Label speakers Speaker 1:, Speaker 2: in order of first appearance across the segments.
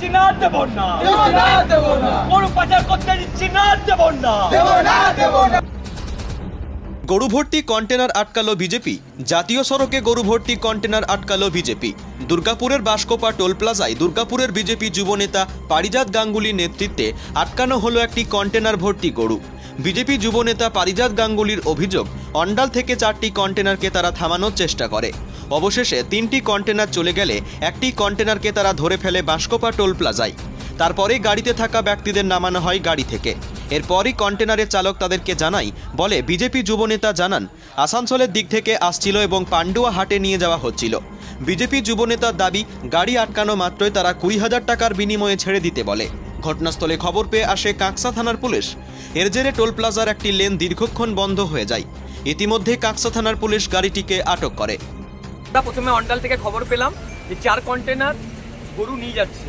Speaker 1: দিচ্ছি না দেব না
Speaker 2: দেবো না দেবো না
Speaker 1: গরু পাচার করতে দিচ্ছি না দেব না
Speaker 2: দেবো না দেবো না
Speaker 3: গরু ভর্তি কন্টেনার আটকালো বিজেপি জাতীয় সড়কে গরু ভর্তি কন্টেনার আটকালো বিজেপি। দুর্গাপুরের বাসকোপা টোল প্লাজায় দুর্গাপুরের বিজেপি যুবনেতা পারিজাত গাঙ্গুলির নেতৃত্বে আটকানো হলো একটি কন্টেনার ভর্তি গরু। বিজেপি যুবনেতা পারিজাত গাঙ্গুলির অভিযোগ অন্ডাল থেকে চারটি কন্টেনারকে তারা থামানোর চেষ্টা করে। অবশেষে তিনটি কন্টেনার চলে গেলে একটি কন্টেনারকে তারা ধরে ফেলে বাসকোপা টোল প্লাজায়। তারপরে গাড়িতে থাকা ব্যক্তিদের নামানো হয় গাড়ি থেকে। এরপরই কন্টেনারের চালক তাদেরকে জানাই বলে বিজেপি যুবনেতা জানান, আসানসোলের দিক থেকে আসছিল এবং পান্ডুয়া হাটে নিয়ে যাওয়া হচ্ছিল। বিজেপি যুবনেতার দাবি, গাড়ি আটকানো মাত্রই তারা কুড়ি হাজার টাকার বিনিময়ে ছেড়ে দিতে বলে। ঘটনাস্থলে খবর পেয়ে আসে কাকসা থানার পুলিশ। এর জেরে টোল প্লাজার একটি লেন দীর্ঘক্ষণ বন্ধ হয়ে যায়। ইতিমধ্যে কাকসা থানার পুলিশ গাড়িটিকে আটক করে।
Speaker 1: প্রথমে অন্ডাল থেকে খবর পেলাম যে চার কন্টেনার গরু নিয়ে যাচ্ছে।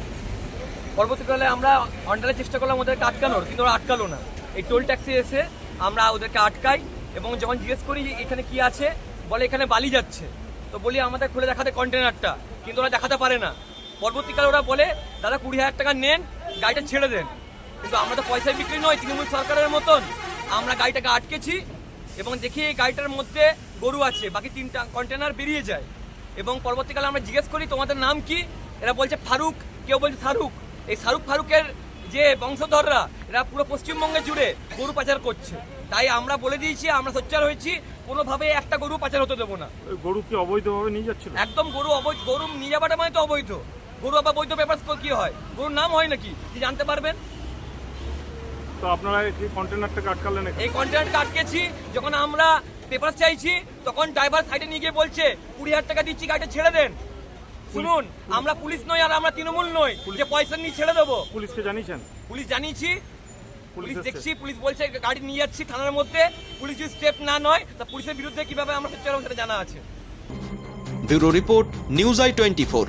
Speaker 1: পরবর্তীকালে আমরা অন্ডালে চেষ্টা করলাম ওদেরকে আটকানোর, কিন্তু ওরা আটকালো না। এই টোল ট্যাক্সি এসে আমরা ওদেরকে আটকাই এবং যখন জিজ্ঞেস করি যে এখানে কি আছে, বলে এখানে বালি যাচ্ছে। তো বলি আমাদের খুলে দেখাতে কন্টেনারটা কিন্তু ওরা দেখাতে পারে না। পরবর্তীকালে ওরা বলে, দাদা, কুড়ি হাজার টাকা নেন, গাড়িটা ছেড়ে দেন। কিন্তু আমরা তো পয়সায় বিক্রি নয়, তৃণমূল সরকারের মতন। আমরা গাড়িটাকে আটকেছি এবং দেখি এই গাড়িটার মধ্যে গরু আছে বাকি তিনটা কন্টেনার বেরিয়ে যায়। এবং পরবর্তীকালে আমরা জিজ্ঞেস করি তোমাদের নাম কি? এরা বলছে ফারুক। কেউ বলছে শাহরুখ এই শাহরুখ ফারুকের যে বংশধররা এরা পুরো পশ্চিমবঙ্গে জুড়ে গরু পাচার করছে। তাই আমরা বলে দিয়েছি আমরা সোচ্চার হয়েছি কোনোভাবে একটা গরু পাচার হতে দেবো না।
Speaker 4: ওই গরু কি অবৈধভাবে নিয়ে যাচ্ছিল?
Speaker 1: একদম গরু অবৈধ গরু নিয়ে যাওয়াটা মানে তো অবৈধ। গরু আবার বৈধ পেপার কি হয়? গরুর নাম হয় নাকি? কি জানতে পারবেন?
Speaker 4: তো আপনারা এই কন্টেনারটাকে আটকালেন
Speaker 1: এই কন্টেনারটা আটকেছি যখন আমরা পেপার চাইছি তখন ড্রাইভার সাইডে নিয়ে গিয়ে বলছে কুড়ি হাজার টাকা দিচ্ছি গাড়িটা ছেড়ে দেন। শুনুন আমরা পুলিশ নই আর আমরা তৃণমূল নই যে পয়সা নিয়ে ছেড়ে দেবো।
Speaker 4: পুলিশকে জানিয়েছেন?
Speaker 1: পুলিশ জানিয়েছি পুলিশ দেখছি পুলিশ বলছে গাড়ি নিয়ে যাচ্ছি থানার মধ্যে পুলিশ যদি স্টেপ না নয় তা পুলিশের বিরুদ্ধে কীভাবে আমরা সেটা জানা আছে?
Speaker 3: Bureau report news I twenty four.